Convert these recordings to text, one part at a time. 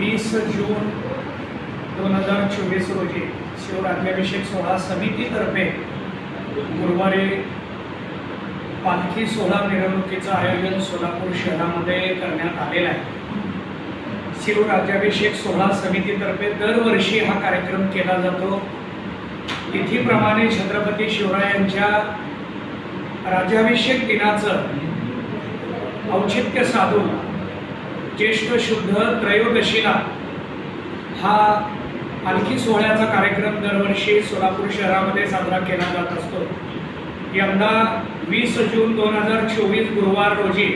वीस जून दोन हजार चोवीस रोजी शिवराज्याभिषेक सोहळा समितीतर्फे गुरुवारी पालखी सोहळा मिरवणुकीचं आयोजन सोलापूर शहरामध्ये करण्यात आलेलं आहे. शिवराज्याभिषेक सोहळा समितीतर्फे दरवर्षी हा कार्यक्रम केला जातो. तिथीप्रमाणे छत्रपती शिवरायांच्या राज्याभिषेक दिनाचं औचित्य साधून ज्येष्ठ शुद्ध त्रयोदशीला हा पालखी सोहळ्याचा कार्यक्रम दरवर्षी सोलापूर शहरामध्ये साजरा केला जात असतो. यंदा वीस जून दोन हजार चोवीस गुरुवार रोजी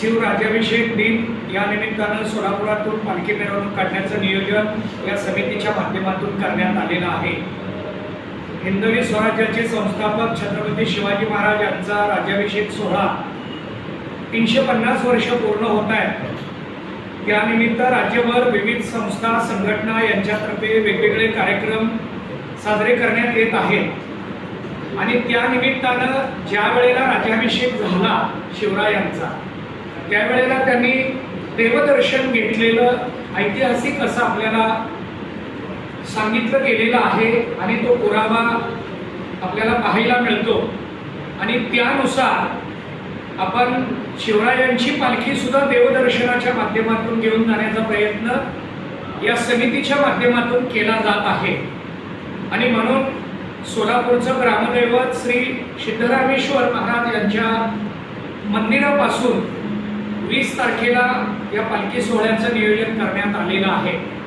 शिवराज्याभिषेक दिन या निमित्तानं सोलापुरातून पालखी मिरवणूक काढण्याचं नियोजन या समितीच्या माध्यमातून करण्यात आलेलं आहे. हिंदवी स्वराज्याचे संस्थापक छत्रपती शिवाजी महाराज यांचा राज्याभिषेक सोहळा तीनशे पन्नास वर्ष पूर्ण होत आहे त्यानिमित्त राज्यभर विविध संस्था संघटना यांच्यातर्फे वेगवेगळे कार्यक्रम साजरे करण्यात येत आहेत. आणि त्यानिमित्तानं ज्या वेळेला राज्याभिषेक झाला शिवरायांचा त्यावेळेला त्यांनी देवदर्शन घेतलेलं ऐतिहासिक असं आपल्याला सांगितलं गेलेलं आहे आणि तो पुरावा आपल्याला पाहायला मिळतो. आणि त्यानुसार आपण शिवरायांची पालखी सुद्धा देवदर्शनाच्या माध्यमातून घेऊन जाण्याचा प्रयत्न या समितीच्या माध्यमातून केला जात आहे. आणि म्हणून सोलापूरचं ग्रामदैवत श्री सिद्धरामेश्वर महाराज यांच्या मंदिरापासून वीस तारखेला या पालखी सोहळ्याचं नियोजन करण्यात आलेलं आहे.